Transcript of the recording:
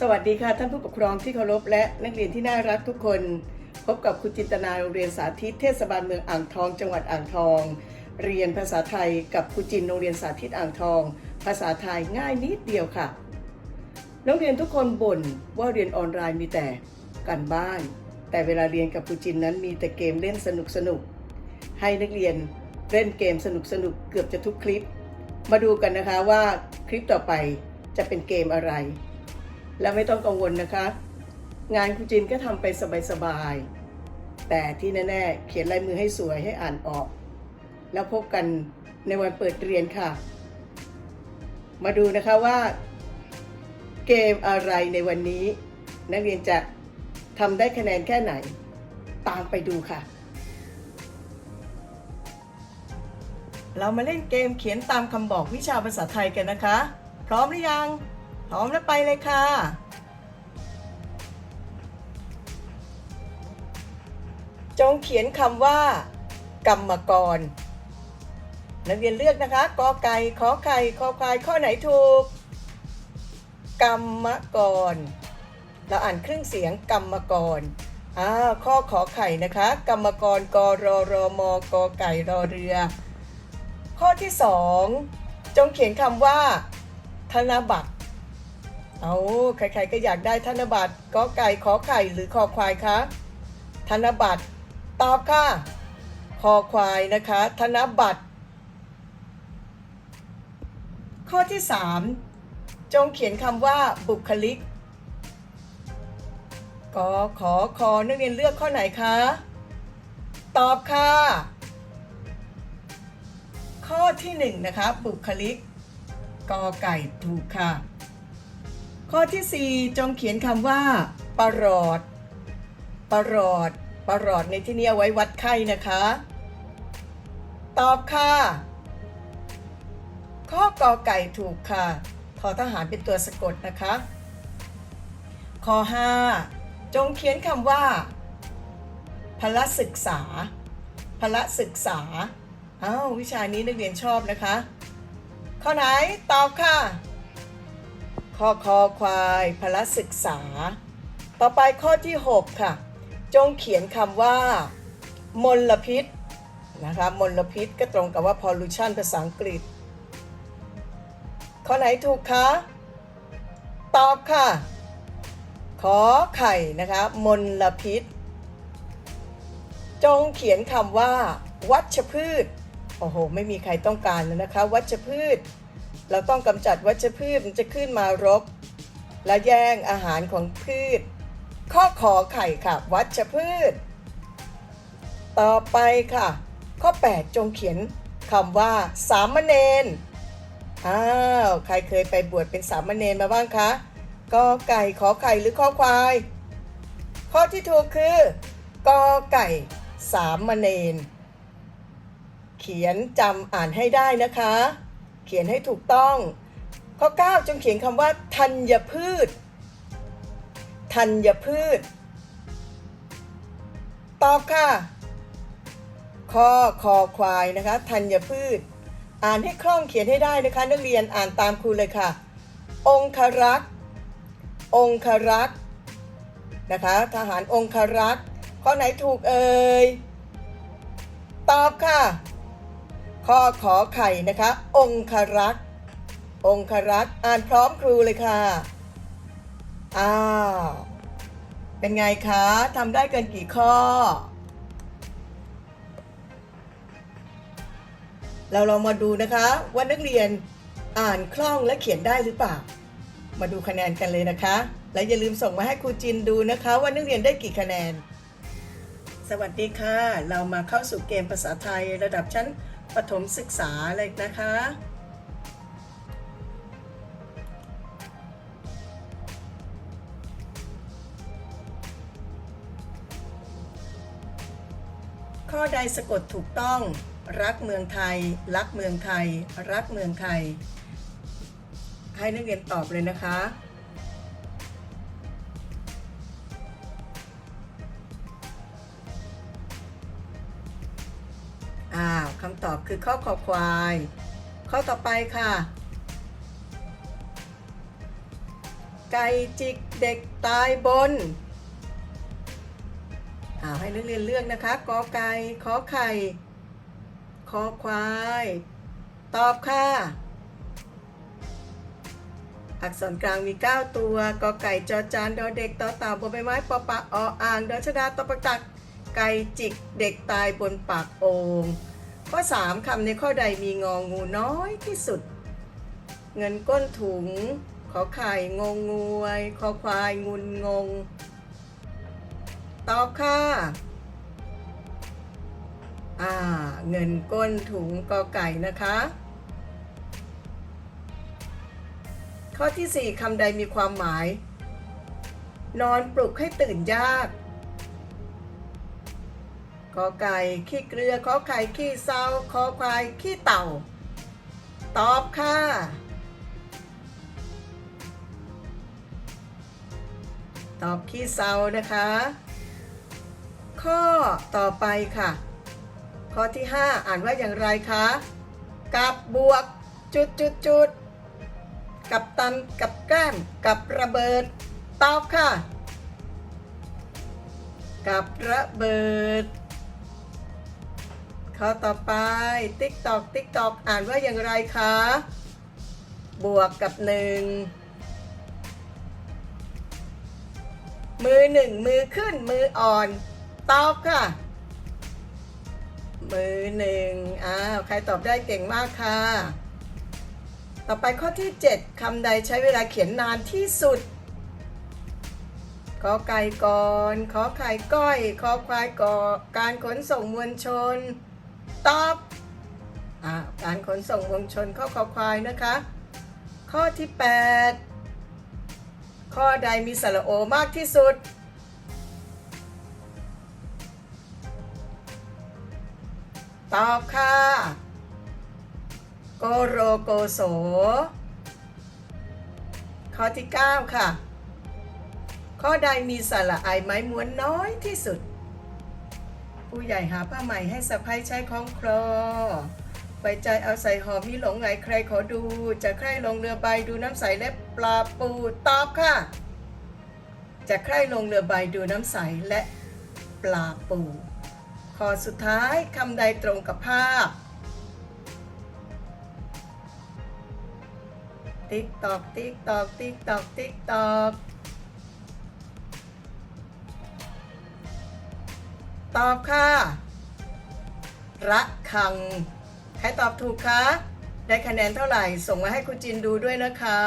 สวัสดีค่ะท่านผู้ปกครองที่เคารพและนักเรียนที่น่ารักทุกคน พบกับครูจินตนาโรงเรียนสาธิตเทศบาลเมืองอ่างทอง จังหวัดอ่างทอง เรียนภาษาไทยกับครูจินโรงเรียนสาธิตอ่างทอง ภาษาไทยง่ายนิดเดียวค่ะ นักเรียนทุกคนบ่นว่าเรียนออนไลน์มีแต่การบ้าน แต่เวลาเรียนกับครูจินนั้นมีแต่เกมเล่นสนุกสนุกให้นักเรียนเล่นเกมสนุกสนุกเกือบจะทุกคลิป มาดูกันนะคะว่าคลิปต่อไปจะเป็นเกมอะไร แล้วไม่ต้องกังวลนะคะ งานครูจินก็ทำไปสบายๆ แต่ที่แน่ๆ เขียนลายมือให้สวยให้อ่านออก แล้วพบกันในวันเปิดเรียนค่ะ มาดูนะคะว่า เกมอะไรในวันนี้ นักเรียนจะทำได้คะแนนแค่ไหน ตามไปดูค่ะ เรามาเล่นเกมเขียนตามคำบอกวิชาภาษาไทยกันนะคะ พร้อมหรือยัง พร้อมแล้วไปเลยค่ะ จงเขียนคำว่า กรรมกร นักเรียนเลือกนะคะกอไก่ขอไข่คอควายข้อไหนถูก กรรมกร เราอ่านครึ่งเสียงกรรมกรอ่าข้อขอไข่นะคะ กรรมกรกรอรมกอไก่รอเรือ ข้อที่สองจงเขียนคำว่า ธนบัตร เอาใครๆก็อยากได้ธนบัตรกอไก่ขอไข่หรือคอควายคะธนบัตรตอบค่ะคอควายนะคะ ธนบัตร ข้อที่ 3 จงเขียนคำว่าบุคลิกกอขอคอนักเรียนเลือกข้อไหนคะ ตอบค่ะ ข้อที่ 1 นะคะ บุคลิกกอไก่ถูกค่ะ ข้อที่ 4 จงเขียนคำว่าประหลอดประหลอดประหลอดในที่นี้เอาไว้วัดไข้นะคะ ตอบค่ะ ข้อกอไก่ถูกค่ะทอทหารเป็นตัวสะกดนะคะ ข้อ 5 จงเขียนคำว่า พละศึกษา พละศึกษาอ้าววิชานี้นักเรียนชอบนะคะ ข้อไหนตอบค่ะ ข้อคอควายพละศึกษา ต่อไปข้อที่ 6 ค่ะ จงเขียนคำว่า มลพิษนะคะมลพิษก็ตรงกับว่า pollution ภาษาอังกฤษ ข้อไหนถูกคะ ตอบค่ะ ขอไข่นะคะมลพิษ จงเขียนคำว่า วัชพืช โอ้โห ไม่มีใครต้องการแล้วนะคะ วัชพืช เราต้องกำจัดวัชพืชมันจะขึ้นมารบ และแย่งอาหารของพืช ข้อขอไข่ค่ะ วัชพืช ต่อไปค่ะ ข้อ 8 จงเขียนคำว่า สามเณรอ้าวใครเคยไปบวชเป็นสามเณรมาบ้างคะกอไก่ขอไข่หรือข้อควาย ข้อที่ถูกคือกอไก่สามเณรเขียนจำอ่านให้ได้นะคะ เขียนให้ถูกต้อง ข้อ 9 จงเขียนคำว่าธัญพืชธัญพืช ตอบค่ะข้อคอควายนะคะธัญพืช อ่านให้คล่องเขียนให้ได้นะคะ นักเรียนอ่านตามครูเลยค่ะ องครักษ์องครักษ์นะคะ ทหารองครักษ์ข้อไหนถูกเอ่ย ตอบค่ะ ข้อขอไข่นะคะ องครักษ์องครักษ์อ่านพร้อมครูเลยค่ะ อ้าว เป็นไงคะทำได้เกินกี่ข้อ เราลองมาดูนะคะ ว่านักเรียนอ่านคล่องและเขียนได้หรือเปล่า มาดูคะแนนกันเลยนะคะ และอย่าลืมส่งมาให้ครูจินดูนะคะ ว่านักเรียนได้กี่คะแนน สวัสดีค่ะ เรามาเข้าสู่เกมภาษาไทยระดับชั้น ประถมศึกษาเลยนะคะ ข้อใดสะกดถูกต้อง รักเมืองไทย รักเมืองไทย รักเมืองไทย ให้นักเรียนตอบเลยนะคะ คำตอบคือข้อขอควาย ข้อต่อไปค่ะ ไก่จิกเด็กตายบนเอาให้นักเรียนเลือกนะคะกอไก่ขอไข่คอควาย ตอบค่ะ อักษรกลางมี 9 ตัวกอไก่จอจานดอเด็กต่อเต่าบนใบไม้ปอปะออ่างดอชดาตอปะตักไก่จิกเด็กตายบนปากโอ่ง ข้อ 3คำในข้อใดมีงองูน้อยที่สุด เงินก้นถุง ขอไข่งงงวยคอควายงุนงง ตอบค่ะอ่า เงินก้นถุงกอไก่นะคะ ข้อที่ 4คำใดมีความหมาย นอนปลุกให้ตื่นยาก กอไก่ขี้เกลือขอไข่ขี้เศร้าขอควายขี้เต่า ตอบค่ะตอบขี้เศร้านะคะ ข้อต่อไปค่ะ ข้อที่ 5 อ่านว่าอย่างไรคะกับบวกจุดจุดจุดกับตันกับแก้มกับระเบิด ตอบค่ะ กับระเบิด ข้อต่อไป ติ๊กตอกติ๊กตอกอ่านว่าอย่างไรคะ บวกกับหนึ่งมือหนึ่งมือขึ้นมืออ่อน ตอบค่ะ มือหนึ่งอ้าวใครตอบได้เก่งมากค่ะ ต่อไปข้อที่ 7คำใดใช้เวลาเขียนนานที่สุดขอไก่ก่อน ขอไข่ก้อย ขอควายก่อการขนส่งมวลชน ตอบอการขนส่งมวลชนข้อคอควายนะคะ ข้อที่ 8 ข้อใดมีสระโอมากที่สุด ตอบค่ะ โกโรโกโส ข้อที่ 9 ค่ะ ข้อใดมีสระไอไม้ม้วนน้อยที่สุด ผู้ใหญ่หาผ้าใหม่ให้สะพ้ายใช้คล้องคลอไว้ใจเอาใส่หอมมีหลงไงใครขอดู จะใครลงเรือใบดูน้ำใสและปลาปูตอบค่ะ จะใครลงเรือใบดูน้ำใสและปลาปูขอสุดท้ายคำใดตรงกับภาพติ๊กตอกติ๊กตอกติ๊กตอกติ๊กตอก ตอบค่ะระคัง ใครตอบถูกคะ ได้คะแนนเท่าไหร่ ส่งมาให้ครูจินดูด้วยนะคะ